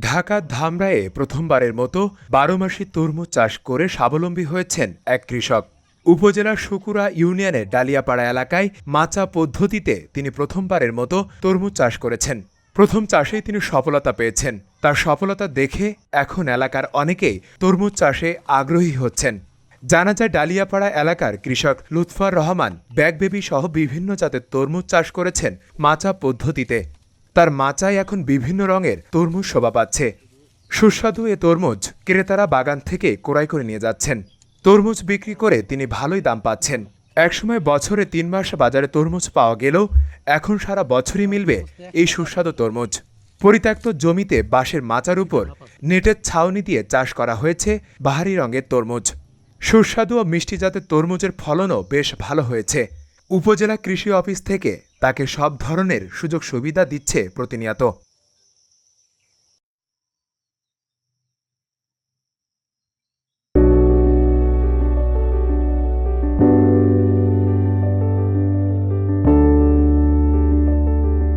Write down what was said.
ঢাকার ধামরায়ে প্রথমবারের মতো বারো মাসি তরমুজ চাষ করে স্বাবলম্বী হয়েছেন এক কৃষক। উপজেলার সুকুরা ইউনিয়নের ডালিয়াপাড়া এলাকায় মাচা পদ্ধতিতে তিনি প্রথমবারের মতো তরমুজ চাষ করেছেন। প্রথম চাষেই তিনি সফলতা পেয়েছেন। তার সফলতা দেখে এখন এলাকার অনেকেই তরমুজ চাষে আগ্রহী হচ্ছেন। জানা যায়, ডালিয়াপাড়া এলাকার কৃষক লুৎফার রহমান ব্যাগবেবি সহ বিভিন্ন জাতের তরমুজ চাষ করেছেন মাচা পদ্ধতিতে। তার মাচায় এখন বিভিন্ন রঙের তরমুজ শোভা পাচ্ছে। সুস্বাদু এ তরমুজ ক্রেতারা বাগান থেকে কোড়াই করে নিয়ে যাচ্ছেন। তরমুজ বিক্রি করে তিনি ভালোই দাম পাচ্ছেন। একসময় বছরে তিন মাস বাজারে তরমুজ পাওয়া গেলেও এখন সারা বছরই মিলবে এই সুস্বাদু তরমুজ। পরিত্যক্ত জমিতে বাঁশের মাচার উপর নেটের ছাউনি দিয়ে চাষ করা হয়েছে বাহারি রঙের তরমুজ। সুস্বাদু ও মিষ্টি জাতের তরমুজের ফলনও বেশ ভালো হয়েছে। উপজেলা কৃষি অফিস থেকে তাকে সব ধরনের সুযোগ সুবিধা দিচ্ছে প্রতিনিয়ত।